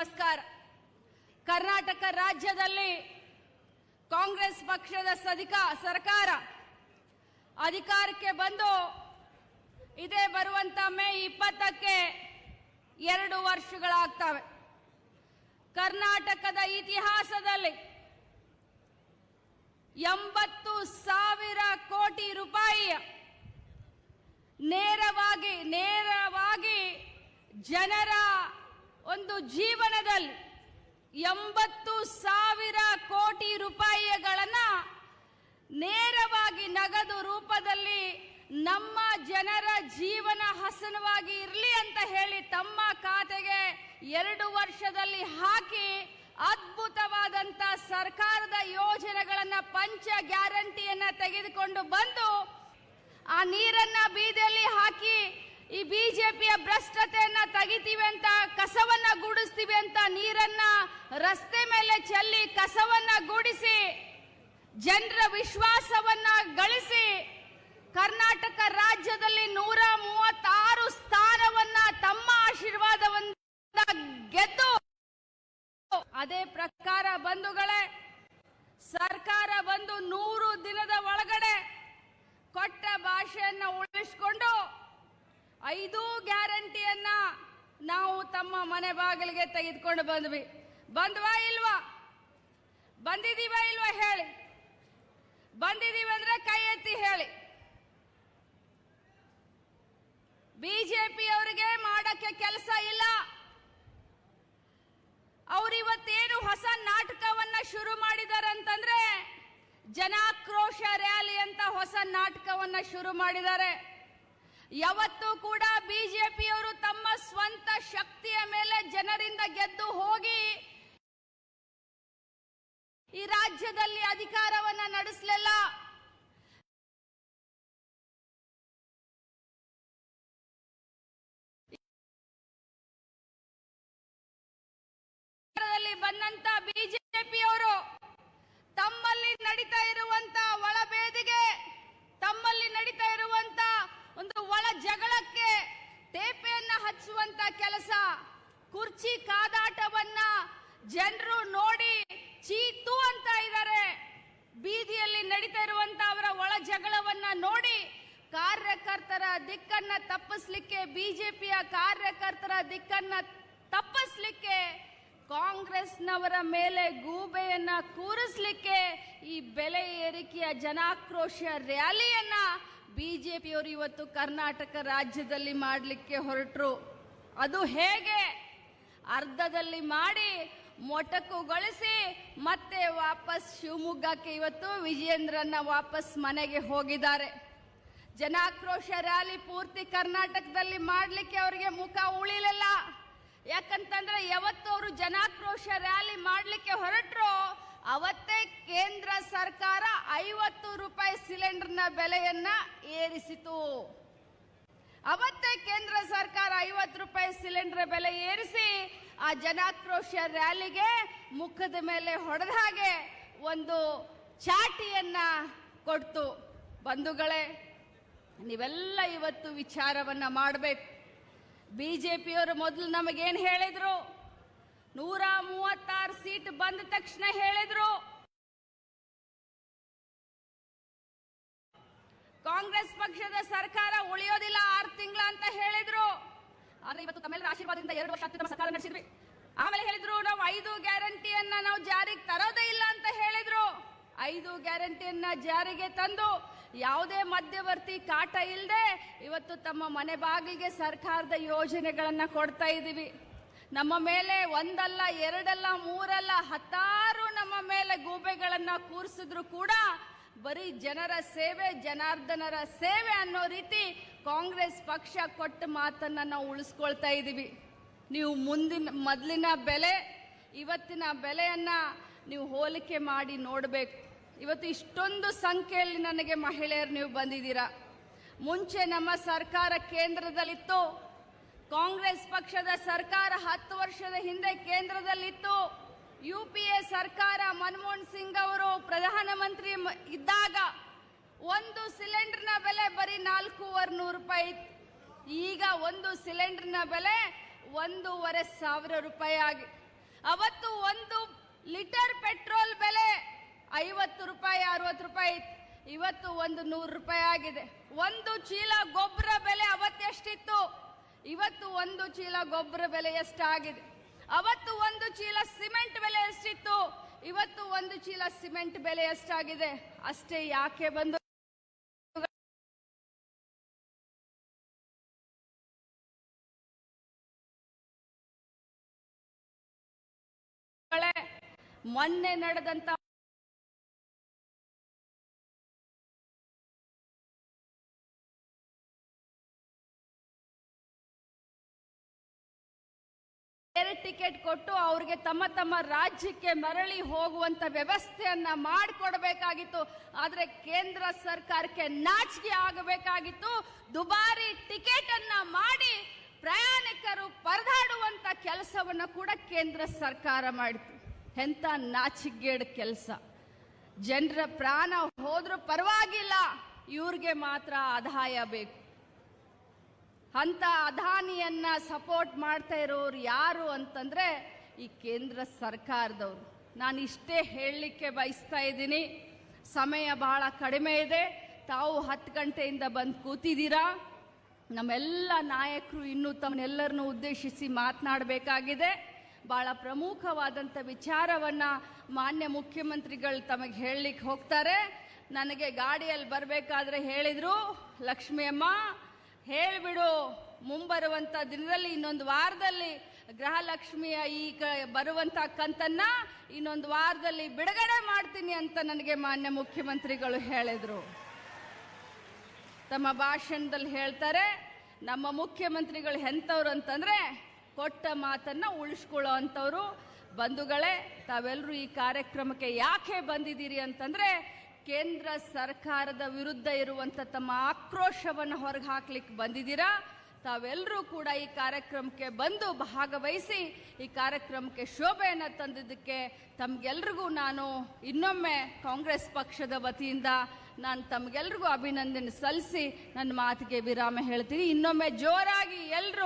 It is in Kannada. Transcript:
ನಮಸ್ಕಾರ. ಕರ್ನಾಟಕ ರಾಜ್ಯದಲ್ಲಿ ಕಾಂಗ್ರೆಸ್ ಪಕ್ಷದ ಸದಿಕ ಸರ್ಕಾರ ಅಧಿಕಾರಕ್ಕೆ ಬಂದು ಇದೇ ಬರುವಂತ ಮೇ ಇಪ್ಪತ್ತಕ್ಕೆ ಎರಡು ವರ್ಷಗಳಾಗ್ತವೆ. ಕರ್ನಾಟಕದ ಇತಿಹಾಸದಲ್ಲಿ ಎಂಬತ್ತು ಸಾವಿರ ಕೋಟಿ ರೂಪಾಯಿಯ ನೇರವಾಗಿ ನೇರವಾಗಿ ಜನರ ಒಂದು ಜೀವನದಲ್ಲಿ ಎಂಬತ್ತು ಸಾವಿರ ಕೋಟಿ ರೂಪಾಯಿಗಳನ್ನು ನೇರವಾಗಿ ನಗದು ರೂಪದಲ್ಲಿ ನಮ್ಮ ಜನರ ಜೀವನ ಹಸನವಾಗಿ ಇರಲಿ ಅಂತ ಹೇಳಿ ತಮ್ಮ ಖಾತೆಗೆ ಎರಡು ವರ್ಷದಲ್ಲಿ ಹಾಕಿ ಅದ್ಭುತವಾದಂತ ಸರ್ಕಾರದ ಯೋಜನೆಗಳನ್ನು ಪಂಚ ಗ್ಯಾರಂಟಿಯನ್ನ ತೆಗೆದುಕೊಂಡು ಬಂದು ಆ ನೀರನ್ನ ಬೀದಿಯಲ್ಲಿ ಹಾಕಿ ಈ ಬಿಜೆಪಿಯ ಭ್ರಷ್ಟತೆಯನ್ನ ತೆಗಿತೀವಿ ಅಂತ, ಕಸವನ್ನ ಗೂಡಿಸ್ತೀವಿ ಅಂತ ನೀರನ್ನ ರಸ್ತೆ ಮೇಲೆ ಚೆಲ್ಲಿ ಕಸವನ್ನ ಗೂಡಿಸಿ, ಜನರ ವಿಶ್ವಾಸವನ್ನ ಗಳಿಸಿ, ಕರ್ನಾಟಕ ರಾಜ್ಯದಲ್ಲಿ ನೂರ ಮೂವತ್ತಾರು ಸ್ಥಾನವನ್ನ ತಮ್ಮ ಆಶೀರ್ವಾದವನ್ನ ಗೆದ್ದು, ಅದೇ ಪ್ರಕಾರ ಬಂಧುಗಳೇ, ಸರ್ಕಾರ ಬಂದು ನೂರು ದಿನದ ಒಳಗಡೆ ಕೊಟ್ಟ ಉಳಿಸಿಕೊಂಡು ಐದು ಗ್ಯಾರಂಟಿಯನ್ನ ನಾವು ತಮ್ಮ ಮನೆ ಬಾಗಿಲಿಗೆ ತೆಗೆದುಕೊಂಡು ಬಂದ್ವಿ. ಬಂದ್ವಾ ಇಲ್ವಾ? ಬಂದಿದೀವ ಇಲ್ವಾ ಹೇಳಿ? ಬಂದಿದೀವಿ ಅಂದ್ರೆ ಕೈ ಎತ್ತಿ ಹೇಳಿ. ಬಿಜೆಪಿ ಅವರಿಗೆ ಮಾಡಕ್ಕೆ ಕೆಲಸ ಇಲ್ಲ. ಅವ್ರು ಇವತ್ತೇನು ಹೊಸ ನಾಟಕವನ್ನ ಶುರು ಮಾಡಿದಾರಂತಂದ್ರೆ ಜನಾಕ್ರೋಶ ರ್ಯಾಲಿ ಅಂತ ಹೊಸ ನಾಟಕವನ್ನ ಶುರು ಮಾಡಿದ್ದಾರೆ. ಯಾವತ್ತೂ ಕೂಡ ಬಿಜೆಪಿಯವರು ತಮ್ಮ ಸ್ವಂತ ಶಕ್ತಿಯ ಮೇಲೆ ಜನರಿಂದ ಗೆದ್ದು ಹೋಗಿ ಈ ರಾಜ್ಯದಲ್ಲಿ ಅಧಿಕಾರವನ್ನ ನಡೆಸಲಿಲ್ಲ. ಬಂದಂತ ಬಿಜೆಪಿಯವರು ತಮ್ಮಲ್ಲಿ ನಡೀತಾ ಇರುವಂತ ಒಳಬೇದಿಗೆ ತಮ್ಮಲ್ಲಿ ನಡೀತಾ ಇರುವಂತ ಒಂದು ಒಳ ಜಗಳಕ್ಕೆ ತೇಪೆಯನ್ನ ಹಚ್ಚುವಂತ ಕೆಲಸ, ಕುರ್ಚಿ ಕಾದಾಟವನ್ನ ಜನರು ನೋಡಿ ಚೀತು ಅಂತ ಇದ್ದಾರೆ. ಬೀದಿಯಲ್ಲಿ ನಡೀತಾ ಇರುವಂತ ಅವರ ಒಳ ಜಗಳವನ್ನ ನೋಡಿ ಕಾರ್ಯಕರ್ತರ ದಿಕ್ಕನ್ನ ತಪ್ಪಿಸ್ಲಿಕ್ಕೆ ಬಿಜೆಪಿಯ ಕಾರ್ಯಕರ್ತರ ದಿಕ್ಕನ್ನ ಕಾಂಗ್ರೆಸ್ನವರ ಮೇಲೆ ಗೂಬೆಯನ್ನ ಕೂರಿಸ್ಲಿಕ್ಕೆ ಈ ಬೆಲೆ ಏರಿಕೆಯ ಜನಾಕ್ರೋಶ ರ್ಯಾಲಿಯನ್ನ ಬಿಜೆಪಿಯವರು ಇವತ್ತು ಕರ್ನಾಟಕ ರಾಜ್ಯದಲ್ಲಿ ಮಾಡಲಿಕ್ಕೆ ಹೊರಟರು. ಅದು ಹೇಗೆ? ಅರ್ಧದಲ್ಲಿ ಮಾಡಿ ಮೊಟಕುಗೊಳಿಸಿ ಮತ್ತೆ ವಾಪಸ್ ಶಿವಮೊಗ್ಗಕ್ಕೆ ಇವತ್ತು ವಿಜಯೇಂದ್ರನ್ನ ವಾಪಸ್ ಮನೆಗೆ ಹೋಗಿದ್ದಾರೆ. ಜನಾಕ್ರೋಶ ರ್ಯಾಲಿ ಪೂರ್ತಿ ಕರ್ನಾಟಕದಲ್ಲಿ ಮಾಡಲಿಕ್ಕೆ ಅವರಿಗೆ ಮುಖ ಉಳಿಲಿಲ್ಲ. ಯಾಕಂತಂದ್ರೆ ಯಾವತ್ತು ಅವರು ಜನಾಕ್ರೋಶ ರ್ಯಾಲಿ ಮಾಡಲಿಕ್ಕೆ ಹೊರಟ್ರು, ಅವತ್ತೇ ಕೇಂದ್ರ ಸರ್ಕಾರ ಐವತ್ತು ರೂಪಾಯಿ ಸಿಲಿಂಡರ್ನ ಬೆಲೆಯನ್ನ ಏರಿಸಿತು. ಅವತ್ತೇ ಕೇಂದ್ರ ಸರ್ಕಾರ ಐವತ್ತು ರೂಪಾಯಿ ಸಿಲಿಂಡರ್ ಬೆಲೆ ಏರಿಸಿ ಆ ಜನಾಕ್ರೋಶ ರ್ಯಾಲಿಗೆ ಮುಖದ ಮೇಲೆ ಹೊಡೆದ ಹಾಗೆ ಒಂದು ಚಾಟಿಯನ್ನ ಕೊಡ್ತು. ಬಂಧುಗಳೇ, ನೀವೆಲ್ಲ ಇವತ್ತು ವಿಚಾರವನ್ನ ಮಾಡಬೇಕು. ಬಿಜೆಪಿಯವರು ಮೊದಲು ನಮಗೇನು ಹೇಳಿದ್ರು? ನೂರ ಮೂವತ್ತಾರು ಸೀಟ್ ಬಂದ ತಕ್ಷಣ ಹೇಳಿದ್ರು. ಕಾಂಗ್ರೆಸ್ ಪಕ್ಷದ ಸರ್ಕಾರ ಉಳಿಯೋದಿಲ್ಲ ಆರು ತಿಂಗಳ ಅಂತ ಹೇಳಿದ್ರು. ಆದ್ರೆ ಇವತ್ತು ತಮ್ಮೆಲ್ಲರ ಆಶೀರ್ವಾದದಿಂದ ಎರಡು ವರ್ಷ ಅತ್ಯುತ್ತಮ ಸರ್ಕಾರ ನಡೆಸಿದ್ವಿ. ಆಮೇಲೆ ಹೇಳಿದ್ರು, ನಾವು ಐದು ಗ್ಯಾರಂಟಿಯನ್ನ ನಾವು ಜಾರಿಗೆ ತರೋದೇ ಇಲ್ಲ ಅಂತ ಹೇಳಿದ್ರು. ಐದು ಗ್ಯಾರಂಟಿಯನ್ನ ಜಾರಿಗೆ ತಂದು ಯಾವುದೇ ಮಧ್ಯವರ್ತಿ ಕಾಟ ಇಲ್ಲದೆ ಇವತ್ತು ತಮ್ಮ ಮನೆ ಬಾಗಿಲಿಗೆ ಸರ್ಕಾರದ ಯೋಜನೆಗಳನ್ನು ಕೊಡ್ತಾ ಇದ್ದೀವಿ. ನಮ್ಮ ಮೇಲೆ ಒಂದಲ್ಲ, ಎರಡಲ್ಲ, ಮೂರಲ್ಲ, ಹತ್ತಾರು ನಮ್ಮ ಮೇಲೆ ಗೂಬೆಗಳನ್ನು ಕೂರಿಸಿದ್ರು ಕೂಡ ಬರೀ ಜನರ ಸೇವೆ, ಜನಾರ್ದನರ ಸೇವೆ ಅನ್ನೋ ರೀತಿ ಕಾಂಗ್ರೆಸ್ ಪಕ್ಷ ಕೊಟ್ಟ ಮಾತನ್ನ ನಾವು ಉಳಿಸ್ಕೊಳ್ತಾ ಇದ್ದೀವಿ. ನೀವು ಮುಂದಿನ, ಮೊದಲಿನ ಬೆಲೆ, ಇವತ್ತಿನ ಬೆಲೆಯನ್ನ ನೀವು ಹೋಲಿಕೆ ಮಾಡಿ ನೋಡಬೇಕು. ಇವತ್ತು ಇಷ್ಟೊಂದು ಸಂಖ್ಯೆಯಲ್ಲಿ ನನಗೆ ಮಹಿಳೆಯರು ನೀವು ಬಂದಿದ್ದೀರಾ. ಮುಂಚೆ ನಮ್ಮ ಸರ್ಕಾರ ಕೇಂದ್ರದಲ್ಲಿತ್ತು. ಕಾಂಗ್ರೆಸ್ ಪಕ್ಷದ ಸರ್ಕಾರ ಹತ್ತು ವರ್ಷದ ಹಿಂದೆ ಕೇಂದ್ರದಲ್ಲಿತ್ತು. ಯು ಪಿ ಎ ಸರ್ಕಾರ ಮನಮೋಹನ್ ಸಿಂಗ್ ಅವರು ಪ್ರಧಾನಮಂತ್ರಿ ಇದ್ದಾಗ ಒಂದು ಸಿಲಿಂಡರ್ನ ಬೆಲೆ ಬರೀ ನಾಲ್ಕೂವರೆ ನೂರು ರೂಪಾಯಿ ಇತ್ತು. ಈಗ ಒಂದು ಸಿಲಿಂಡರ್ನ ಬೆಲೆ ಒಂದೂವರೆ ಸಾವಿರ ರೂಪಾಯಿ ಆಗಿ ಅವತ್ತು ಒಂದು ಲೀಟರ್ ಪೆಟ್ರೋಲ್ ಬೆಲೆ ಐವತ್ತು ರೂಪಾಯಿ, ಅರವತ್ತು ರೂಪಾಯಿ. ಇವತ್ತು ಒಂದು ನೂರು ರೂಪಾಯಿ ಆಗಿದೆ. ಒಂದು ಚೀಲ ಗೊಬ್ಬರ ಬೆಲೆ ಅವತ್ತೆಷ್ಟಿತ್ತು? ಇವತ್ತು ಒಂದು ಚೀಲ ಗೊಬ್ಬರ ಬೆಲೆ ಎಷ್ಟಾಗಿದೆ? ಅವತ್ತು ಒಂದು ಚೀಲ ಸಿಮೆಂಟ್ ಬೆಲೆ ಎಷ್ಟಿತ್ತು? ಇವತ್ತು ಒಂದು ಚೀಲ ಸಿಮೆಂಟ್ ಬೆಲೆ ಎಷ್ಟಾಗಿದೆ? ಅಷ್ಟೇ ಯಾಕೆ ಬಂದು ಮೊನ್ನೆ ನಡೆದಂತ ಬೇರೆ ಟಿಕೆಟ್ ಕೊಟ್ಟು ಅವ್ರಿಗೆ ತಮ್ಮ ತಮ್ಮ ರಾಜ್ಯಕ್ಕೆ ಮರಳಿ ಹೋಗುವಂತ ವ್ಯವಸ್ಥೆಯನ್ನ ಮಾಡಿಕೊಡ್ಬೇಕಾಗಿತ್ತು. ಆದ್ರೆ ಕೇಂದ್ರ ಸರ್ಕಾರಕ್ಕೆ ನಾಚಿಕೆ ಆಗಬೇಕಾಗಿತ್ತು. ದುಬಾರಿ ಟಿಕೆಟ್ ಅನ್ನ ಮಾಡಿ ಪ್ರಯಾಣಿಕರು ಪರದಾಡುವಂತ ಕೆಲಸವನ್ನ ಕೂಡ ಕೇಂದ್ರ ಸರ್ಕಾರ ಮಾಡಿತು ಎಂತ ನಾಚಿಗೇಡ್ ಕೆಲಸ. ಜನರ ಪ್ರಾಣ ಹೋದ್ರೂ ಪರವಾಗಿಲ್ಲ. ಇವ್ರಿಗೆ ಮಾತ್ರ ಆದಾಯ ಬೇಕು. ಅಂತ ಅದಾನಿಯನ್ನ ಸಪೋರ್ಟ್ ಮಾಡ್ತಾ ಇರೋರು ಯಾರು ಅಂತಂದ್ರೆ ಈ ಕೇಂದ್ರ ಸರ್ಕಾರದವರು. ನಾನು ಇಷ್ಟೇ ಹೇಳಲಿಕ್ಕೆ ಬಯಸ್ತಾ ಇದ್ದೀನಿ. ಸಮಯ ಬಹಳ ಕಡಿಮೆ ಇದೆ. ತಾವು ಹತ್ತು ಗಂಟೆಯಿಂದ ಬಂದು ಕೂತಿದ್ದೀರಾ? ನಮ್ಮೆಲ್ಲ ನಾಯಕರು ಇನ್ನೂ ತಮ್ಮನ್ನೆಲ್ಲರನ್ನೂ ಉದ್ದೇಶಿಸಿ ಮಾತನಾಡಬೇಕಾಗಿದೆ. ಬಹಳ ಪ್ರಮುಖವಾದಂಥ ವಿಚಾರವನ್ನು ಮಾನ್ಯ ಮುಖ್ಯಮಂತ್ರಿಗಳು ತಮಗೆ ಹೇಳಲಿಕ್ಕೆ ಹೋಗ್ತಾರೆ. ನನಗೆ ಗಾಡಿಯಲ್ಲಿ ಬರಬೇಕಾದ್ರೆ ಹೇಳಿದರು, ಲಕ್ಷ್ಮಿ ಅಮ್ಮ ಹೇಳ್ಬಿಡು ಮುಂಬರುವಂಥ ದಿನದಲ್ಲಿ, ಇನ್ನೊಂದು ವಾರದಲ್ಲಿ ಗೃಹಲಕ್ಷ್ಮಿಯ ಈ ಕ ಬರುವಂಥ ಕಂತನ್ನು ಇನ್ನೊಂದು ವಾರದಲ್ಲಿ ಬಿಡುಗಡೆ ಮಾಡ್ತೀನಿ ಅಂತ ನನಗೆ ಮಾನ್ಯ ಮುಖ್ಯಮಂತ್ರಿಗಳು ಹೇಳಿದರು. ತಮ್ಮ ಭಾಷಣದಲ್ಲಿ ಹೇಳ್ತಾರೆ, ನಮ್ಮ ಮುಖ್ಯಮಂತ್ರಿಗಳು ಎಂಥವ್ರು ಅಂತಂದರೆ ಕೊಟ್ಟ ಮಾತನ್ನು ಉಳಿಸ್ಕೊಳ್ಳೋ ಅಂಥವ್ರು. ಬಂಧುಗಳೇ ತಾವೆಲ್ಲರೂ ಈ ಕಾರ್ಯಕ್ರಮಕ್ಕೆ ಯಾಕೆ ಬಂದಿದ್ದೀರಿ ಅಂತಂದ್ರೆ ಕೇಂದ್ರ ಸರ್ಕಾರದ ವಿರುದ್ಧ ಇರುವಂಥ ತಮ್ಮ ಆಕ್ರೋಶವನ್ನು ಹೊರಗೆ ಹಾಕ್ಲಿಕ್ಕೆ ಬಂದಿದ್ದೀರಾ? ತಾವೆಲ್ಲರೂ ಕೂಡ ಈ ಕಾರ್ಯಕ್ರಮಕ್ಕೆ ಬಂದು ಭಾಗವಹಿಸಿ, ಈ ಕಾರ್ಯಕ್ರಮಕ್ಕೆ ಶೋಭೆಯನ್ನು ತಂದಿದ್ದಕ್ಕೆ ತಮಗೆಲ್ರಿಗೂ ನಾನು ಇನ್ನೊಮ್ಮೆ ಕಾಂಗ್ರೆಸ್ ಪಕ್ಷದ ವತಿಯಿಂದ ನಾನು ತಮಗೆಲ್ರಿಗೂ ಅಭಿನಂದನೆ ಸಲ್ಲಿಸಿ ನನ್ನ ಮಾತಿಗೆ ವಿರಾಮ ಹೇಳ್ತೀನಿ. ಇನ್ನೊಮ್ಮೆ ಜೋರಾಗಿ ಎಲ್ಲರೂ